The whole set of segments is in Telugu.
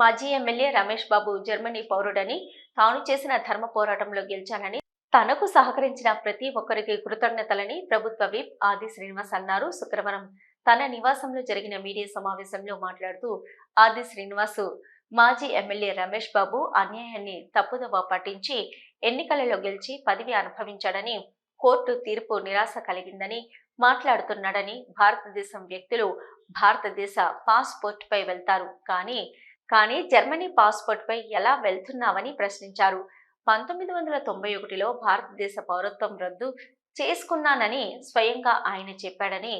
మాజీ ఎమ్మెల్యే రమేష్ బాబు జర్మనీ పౌరుడని తాను చేసిన ధర్మ పోరాటంలో గెలిచానని తనకు సహకరించిన ప్రతి ఒక్కరికి కృతజ్ఞతలని ప్రభుత్వ విప్ ఆది శ్రీనివాస్ అన్నారు. శుక్రవారం తన నివాసంలో జరిగిన మీడియా సమావేశంలో మాట్లాడుతూ ఆది శ్రీనివాస్ మాజీ ఎమ్మెల్యే రమేష్ బాబు అన్యాయాన్ని తప్పుదవ పట్టించి ఎన్నికలలో గెలిచి పదవి అనుభవించాడని కోర్టు తీర్పు నిరాశ కలిగిందని మాట్లాడుతున్నాడని భారతదేశం వ్యక్తులు భారతదేశ పాస్పోర్ట్ పై వెళ్తారు. కానీ కానీ జర్మనీ పాస్పోర్ట్పై ఎలా వెళ్తున్నావని ప్రశ్నించారు. పంతొమ్మిది వందల తొంభై ఒకటిలో భారతదేశ పౌరత్వం రద్దు చేసుకున్నానని స్వయంగా ఆయన చెప్పాడని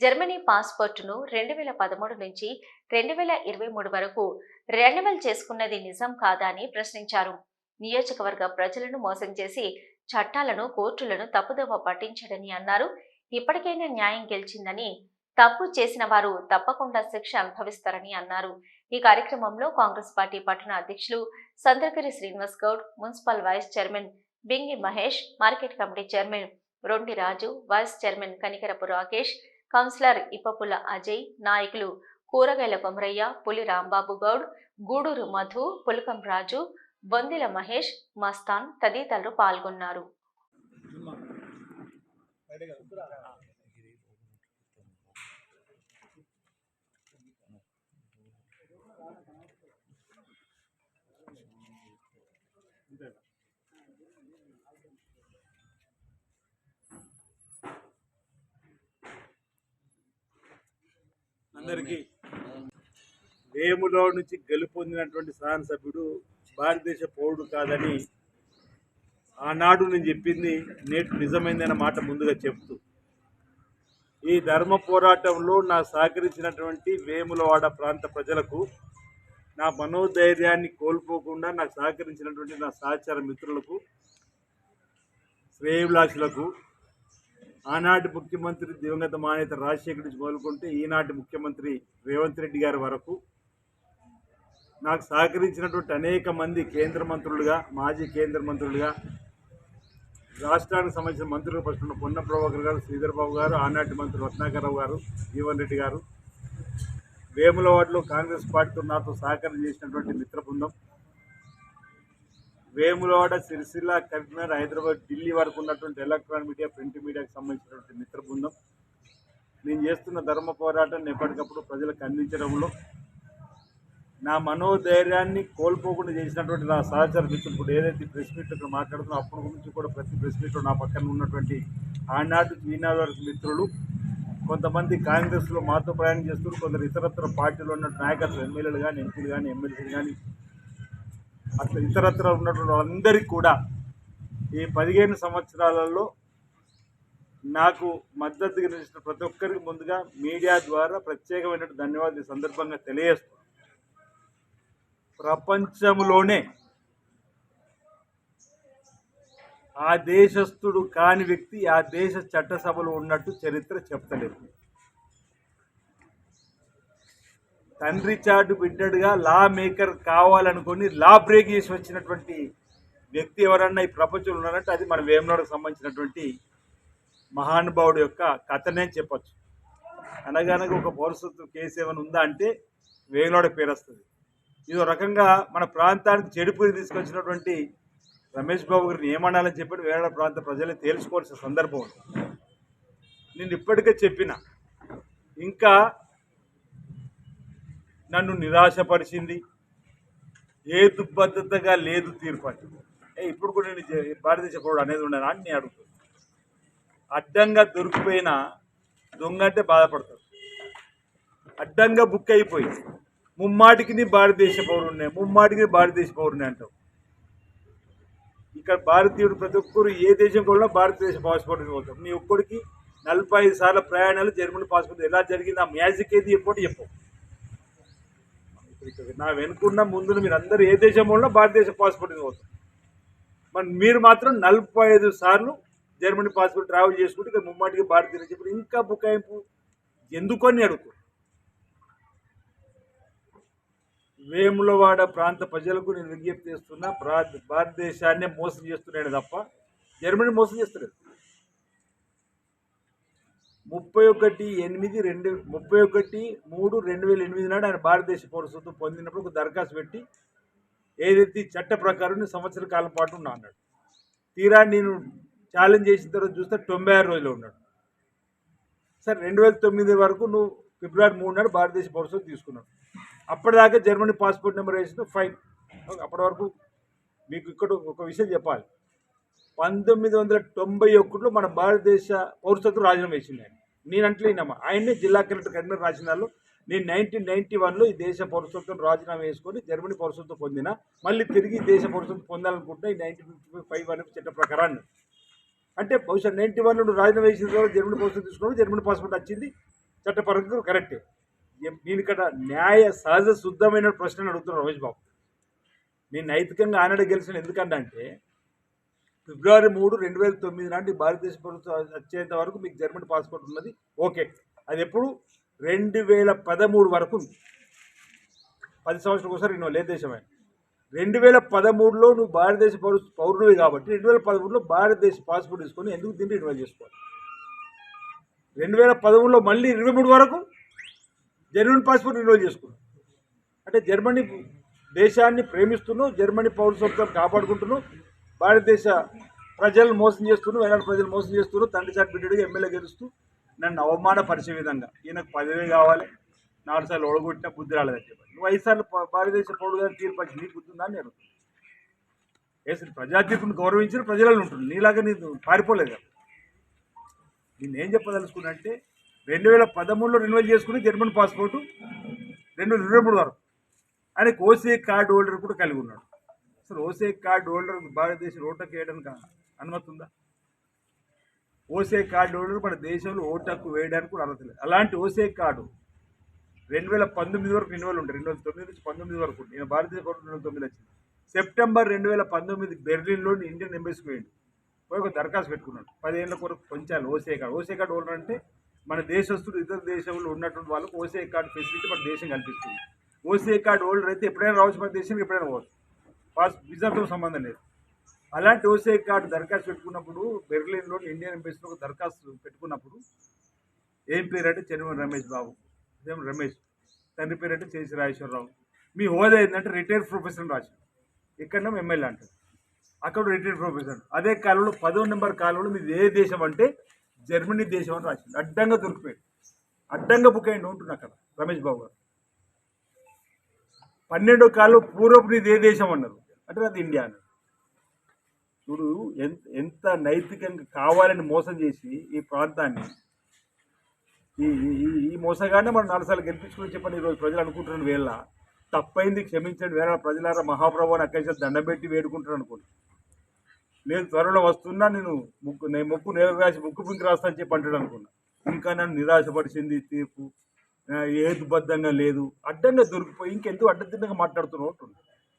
జర్మనీ పాస్పోర్టును రెండు వేల పదమూడు నుంచి రెండు వేల ఇరవై మూడు వరకు రెన్యువల్ చేసుకున్నది నిజం కాదా అని ప్రశ్నించారు. నియోజకవర్గ ప్రజలను మోసం చేసి చట్టాలను కోర్టులను తప్పుదోవ పట్టించడని అన్నారు. ఇప్పటికైనా న్యాయం గెలిచిందని తప్పు చేసిన వారు తప్పకుండా శిక్ష అనుభవిస్తారని అన్నారు. ఈ కార్యక్రమంలో కాంగ్రెస్ పార్టీ పట్టణ అధ్యక్షులు Sandragiri Srinivas Goud municipal vice chairman Bingi Mahesh market committee chairman Rondi Raju vice chairman Kanikarapu Rakesh councillor Ippapula Ajay నాయకులు కూరగాయల కొమరయ్య పులి రాంబాబు గౌడ్ గూడూరు మధు పులకం రాజు బొందిల మహేష్ మస్తాన్ తదితరులు పాల్గొన్నారు. అందరికీ వేములో నుంచి గెలుపొందినటువంటి శాసనసభ్యుడు భారతదేశ పౌరుడు కాదని ఆనాడు నేను చెప్పింది నేటి నిజమైందన్న మాట ముందుగా చెప్తూ ఈ ధర్మ పోరాటంలో నా సహకరించినటువంటి వేములవాడ ప్రాంత ప్రజలకు నా మనోధైర్యాన్ని కోల్పోకుండా నాకు సహకరించినటువంటి నా సహచార మిత్రులకు శ్రేయభిలాషులకు ఆనాటి ముఖ్యమంత్రి దివంగత మానేత రాజశేఖర్ నుంచి మొదలుకుంటే ఈనాటి ముఖ్యమంత్రి రేవంత్ రెడ్డి గారి వరకు. నాకు సహకరించినటువంటి అనేక మంది కేంద్ర మంత్రులుగా మాజీ కేంద్ర మంత్రులుగా రాష్ట్రానికి సంబంధించిన మంత్రులు పట్టుకున్న పొన్న ప్రభాకర్ గారు శ్రీధర్ బాబు గారు ఆనాటి మంత్రి రత్నాకరరావు గారు జీవన్ రెడ్డి గారు వేములవాడలో కాంగ్రెస్ పార్టీతో నాతో సహకారం చేసినటువంటి మిత్ర బృందం. వేములవాడ సిరిసిల్ల కరీంనగర్ హైదరాబాద్ ఢిల్లీ వరకు ఉన్నటువంటి ఎలక్ట్రానిక్ మీడియా ప్రింట్ మీడియాకి సంబంధించినటువంటి మిత్ర బృందం. నేను చేస్తున్న ధర్మ పోరాటాన్ని ఎప్పటికప్పుడు ప్రజలకు అందించడంలో నా మనోధైర్యాన్ని కోల్పోకుండా చేసినటువంటి నా సహచర మిత్రులు ఇప్పుడు ఏదైతే ప్రెస్ మీట్ ఇక్కడ మాట్లాడుతున్నా అప్పటి నుంచి కూడా ప్రతి ప్రెస్ మీట్లో నా పక్కన ఉన్నటువంటి ఆనాటి ఈనాడు వరకు మిత్రులు కొంతమంది కాంగ్రెస్లో మాతో ప్రయాణం చేస్తున్నారు కొందరు ఇతరత్ర పార్టీలో ఉన్న నాయకత్వం ఎమ్మెల్యేలు కానీ ఎంపీలు కానీ ఎమ్మెల్సీలు కానీ అట్లా ఇతరత్ర ఉన్నటువంటి వాళ్ళందరికీ కూడా ఈ పదిహేను సంవత్సరాలలో నాకు మద్దతుగా నిలిచిన ప్రతి ఒక్కరికి ముందుగా మీడియా ద్వారా ప్రత్యేకమైన ధన్యవాదాలు ఈ సందర్భంగా తెలియజేస్తాను ప్రపంచంలోనే ఆ దేశస్థుడు కాని వ్యక్తి ఆ దేశ చట్టసభలో ఉన్నట్టు చరిత్ర చెప్తలేదు. తండ్రి చాటు బిడ్డడుగా లా మేకర్ కావాలనుకొని లా బ్రేక్ చేసి వచ్చినటువంటి వ్యక్తి ఎవరన్నా ఈ ప్రపంచంలో ఉన్నారంటే అది మన వేమనాడుకు సంబంధించినటువంటి మహానుభావుడు యొక్క కథనే చెప్పచ్చు. అనగానగా ఒక పౌరసత్వ కేసు ఏమైనా ఉందా అంటే వేమనాడు పేరు వస్తుంది ఇది ఒక రకంగా మన ప్రాంతానికి చెడుపురి తీసుకొచ్చినటువంటి రమేష్ బాబు గారిని ఏమనాలని చెప్పి వేరే ప్రాంత ప్రజలే తేల్చుకోవాల్సిన సందర్భం ఉంది. నేను ఇప్పటికే చెప్పిన ఇంకా నన్ను నిరాశపరిచింది హేతుబద్ధతగా లేదు తీర్పు అంటే ఏ ఇప్పుడు కూడా నేను భారతదేశ పౌరుడు అనేది ఉండను అని నేను అడుగుతాను అడ్డంగా దొరికిపోయిన దొంగ అంటే బాధపడతారు. అడ్డంగా బుక్ అయిపోయి ముమ్మాటికి నీ భారతదేశ పౌరుడినే ముమ్మాటికి భారతదేశ పౌరుడిని అంటావు. ఇక్కడ భారతీయుడు ప్రతి ఒక్కరు ఏ దేశం కూడా భారతదేశ పాస్పోర్ట్ పోతాం నీ ఒక్కడికి నలభై ఐదు సార్ల ప్రయాణాలు జర్మనీ పాస్పోర్ట్ ఎలా జరిగింది ఆ మ్యాజిక్ ఏది ఎప్పుడు చెప్పు. నా వెనుకున్న ముందు మీరు అందరూ ఏ దేశం వల్ల భారతదేశ పాస్పోర్ట్ పోతాం మరి మీరు మాత్రం నలభై ఐదు సార్లు జర్మనీ పాస్పోర్ట్ ట్రావెల్ చేసుకుంటే ఇక్కడ ముమ్మాటికి భారతీయ చెప్పి ఇంకా బుకాయింపు ఎందుకని అడుగుతారు వేములవాడ ప్రాంత ప్రజలకు నేను విజ్ఞప్తి చేస్తున్నా భారత భారతదేశాన్నే మోసం చేస్తున్నాడు తప్ప జర్మనీ మోసం చేస్తలేదు. ముప్పై ఒకటి ఎనిమిది రెండు ముప్పై ఒకటి మూడు రెండు వేల ఎనిమిది నాడు ఆయన భారతదేశ పౌరసత్వం పొందినప్పుడు ఒక దరఖాస్తు పెట్టి ఏదైతే చట్ట ప్రకారం సంవత్సర కాలం పాటు ఉన్నా అన్నాడు. తీరా నేను ఛాలెంజ్ చేసిన తర్వాత చూస్తే తొంభై ఆరు రోజులు ఉన్నాడు. సార్ రెండు వేల తొమ్మిది వరకు నువ్వు ఫిబ్రవరి మూడు నాడు భారతదేశ పౌరసత్వం తీసుకున్నాడు అప్పటిదాకా జర్మనీ పాస్పోర్ట్ నెంబర్ వేసింది. ఫైన్ అప్పటి వరకు మీకు ఇక్కడ ఒక విషయం చెప్పాలి. పంతొమ్మిది వందల తొంభై ఒకటిలో మన భారతదేశ పౌరసత్వం రాజీనామా వేసింది ఆయన. నేను అంటలేనమ్మా ఆయన్నే జిల్లా కలెక్టర్ కన్వీనర్ రాసినాలో నేను నైన్టీన్ నైన్టీ వన్లో ఈ దేశ పౌరసత్వం రాజీనామా వేసుకొని జర్మనీ పౌరసత్వం పొందిన మళ్ళీ తిరిగి దేశ పౌరసత్వం పొందాలనుకుంటున్నా ఈ నైన్టీన్ ఫిఫ్టీ ఫైవ్ అనే చట్ట ప్రకారాన్ని. అంటే బహుశా నైన్టీ వన్లో రాజీనామా వేసిన తర్వాత జర్మనీ పౌరసత్వం తీసుకున్నాడు జర్మనీ పాస్పోర్ట్ వచ్చింది. చట్టపరంగా కరెక్టే. నేను ఇక్కడ న్యాయ సహజ శుద్ధమైన ప్రశ్నను అడుగుతున్నాను రమేష్ బాబు. నేను నైతికంగా ఆనాడు గెలిచిన ఎందుకంటే ఫిబ్రవరి మూడు రెండు వేల తొమ్మిది నాటి భారతదేశ ప్రభుత్వం వచ్చేంత వరకు మీకు జర్మనీ పాస్పోర్ట్ ఉన్నది. ఓకే. అది ఎప్పుడు? రెండు వేల పదమూడు వరకు పది సంవత్సరాలకు ఒకసారి నువ్వు లేదు దేశమే. రెండు వేల పదమూడులో నువ్వు భారతదేశ పౌరు పౌరుడివి కాబట్టి రెండు వేల పదమూడులో భారతదేశ పాస్పోర్ట్ తీసుకొని ఎందుకు దీన్ని రిన్యూవల్ చేసుకోవాలి? రెండు వేల పదమూడులో మళ్ళీ ఇరవై మూడు వరకు? జర్మనీ పాస్పోర్ట్ రినోల్ చేసుకున్నాం. అంటే జర్మనీ దేశాన్ని ప్రేమిస్తున్నావు జర్మనీ పౌరసత్వం కాపాడుకుంటున్నావు భారతదేశ ప్రజలను మోసం చేస్తున్నావు వేలాది ప్రజలు మోసం చేస్తున్నావు తండ్రి చాటు బిడ్డగా ఎమ్మెల్యే గెలుస్తూ నన్ను అవమానపరిచే విధంగా. ఈయనకు పదవి కావాలి నాలుగు సార్లు ఓడగొట్టిన బుద్ధి రాలేదని చెప్పి నువ్వు ఐదు సార్లు భారతదేశ పౌరుడుగా తీర్పు వచ్చి నీకు గుర్తుందా అని నేను వేసిన ప్రజా తీర్పును గౌరవించిన ప్రజలను ఉంటుంది నీలాగా నేను పారిపోలేదు కదా. నేను ఏం చెప్పదలుచుకున్నా అంటే రెండు వేల పదమూడులో రెన్యువల్ చేసుకుని జర్మన్ పాస్పోర్టు రెండు వేల ఇరవై మూడు వరకు ఆయన ఓసీ కార్డు హోల్డర్ కూడా కలిగి ఉన్నాడు. అసలు ఓసీ కార్డు హోల్డర్ భారతదేశం ఓటకు వేయడానికి అనుమతి ఉందా? ఓసే కార్డు హోల్డర్ మన దేశంలో ఓటకు వేయడానికి కూడా అర్హత లేదు. అలాంటి ఓసే కార్డు రెండు వేల పంతొమ్మిది వరకు రెన్యువల్ ఉంటుంది రెండు వేల తొమ్మిది నుంచి పంతొమ్మిది వరకు నేను భారతదేశ పౌరుడు రెండు వేల తొమ్మిది వచ్చింది. సెప్టెంబర్ రెండు వేల పంతొమ్మిది బెర్లిన్లో ఇండియన్ ఎంబసీకి పోయింది పోయి ఒక దరఖాస్తు పెట్టుకున్నాడు. పదిహేనుల కొరకు కొంచాలి ఓసే కార్డు. ఓసే కార్డు హోల్డర్ అంటే మన దేశస్తులు ఇతర దేశంలో ఉన్నటువంటి వాళ్ళకు ఓసే కార్డు ఫెసిలిటీ మన దేశం కల్పిస్తుంది. ఓసీఐ కార్డు హోల్డర్ అయితే ఎప్పుడైనా రావచ్చు మన దేశానికి ఎప్పుడైనా పోవచ్చు పాస్ విజాతో సంబంధం లేదు. అలాంటి ఓసీఐ కార్డు దరఖాస్తు పెట్టుకున్నప్పుడు బెర్లిన్లో ఇండియన్ ఎంబసీలో ఒక దరఖాస్తు పెట్టుకున్నప్పుడు ఏం పేరు అంటే చెన్నమని రమేష్ బాబు. ఇదేం రమేష్. తండ్రి పేరు అంటే చేసి రాజేశ్వరరావు. మీ హోదా ఏంటంటే రిటైర్డ్ ప్రొఫెసర్ రాశారు ఇక్కడ ఎమ్మెల్యే అంటారు అక్కడ రిటైర్డ్ ప్రొఫెసర్ అదే కాలంలో పదో నెంబర్ కాలంలో మీది ఏ దేశం అంటే జర్మనీ దేశం అని రాసింది. అడ్డంగా దొరికిపోయాడు. అడ్డంగా బుక్ అయ్యింది ఉంటున్నా అక్కడ రమేష్ బాబు గారు. పన్నెండో కాలు పూర్వపు నీది ఏ దేశం అన్నారు? అంటే అది ఇండియా అన్నారు. చూడు ఎంత ఎంత నైతికంగా కావాలని మోసం చేసి ఈ ప్రాంతాన్ని ఈ ఈ- ఈ మోసగానే మనం నాలుగు గెలిపించుకుని చెప్పని ఈరోజు ప్రజలు అనుకుంటున్న వేళ. తప్పైంది క్షమించండి వేళ ప్రజలారా మహాప్రభు అని అక్కడి దండం పెట్టి వేడుకుంటారు అనుకోండి. నేను త్వరలో వస్తున్నా నేను ముక్కు నేను ముక్కు నేల రాసి ముక్కు పింకి రాస్తా అని చెప్పి అంటాడు అనుకున్నా. ఇంకా నన్ను నిరాశపరిచింది తీర్పు. ఆ, లేదు. అడ్డంగా దొరికిపోయి ఇంకెందుకు అడ్డదిడ్డంగా మాట్లాడుతున్నావు అంటున్నా